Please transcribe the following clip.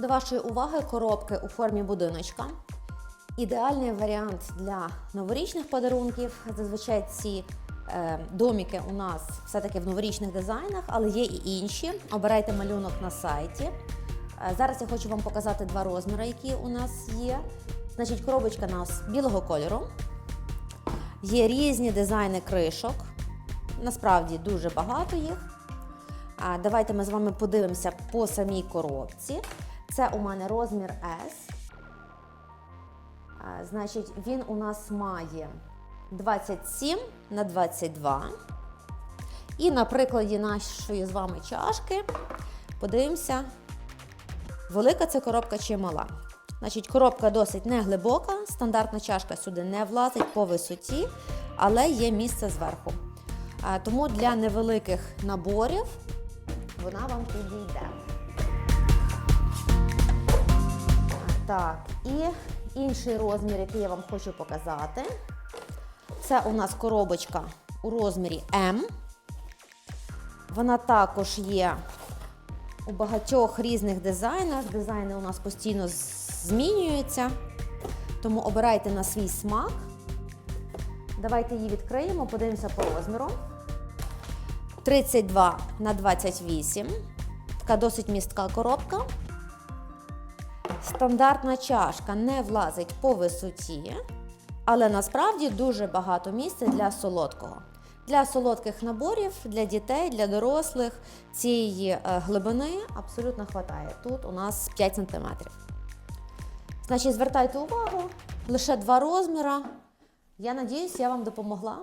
До вашої уваги коробки у формі будиночка. Ідеальний варіант для новорічних подарунків. Зазвичай ці е, доміки у нас все-таки в новорічних дизайнах, але є і інші. Обирайте малюнок на сайті. Е, Зараз я хочу вам показати два розміри, які у нас є. Значить, коробочка у нас білого кольору. Є різні дизайни кришок. Насправді дуже багато їх. Давайте ми з вами подивимося по самій коробці. Це у мене розмір S. Значить, він у нас має 27 на 22. І на прикладі нашої з вами чашки подивимося, велика це коробка чи мала. Значить, коробка досить неглибока, стандартна чашка сюди не влазить по висоті, але є місце зверху. Тому для невеликих наборів вона вам підійде. Так, і інший розмір, який я вам хочу показати, це у нас коробочка у розмірі М. Вона також є у багатьох різних дизайнах. Дизайни у нас постійно змінюються, тому обирайте на свій смак. Давайте її відкриємо, подивимося по розміру. 32 на 28. Така досить містка коробка. Стандартна чашка не влазить по висоті, але насправді дуже багато місця для солодкого. Для солодких наборів, для дітей, для дорослих цієї е, глибини абсолютно вистачає. Тут у нас 5 см. Значить, звертайте увагу, лише два розміри. Я надіюсь, я вам допомогла.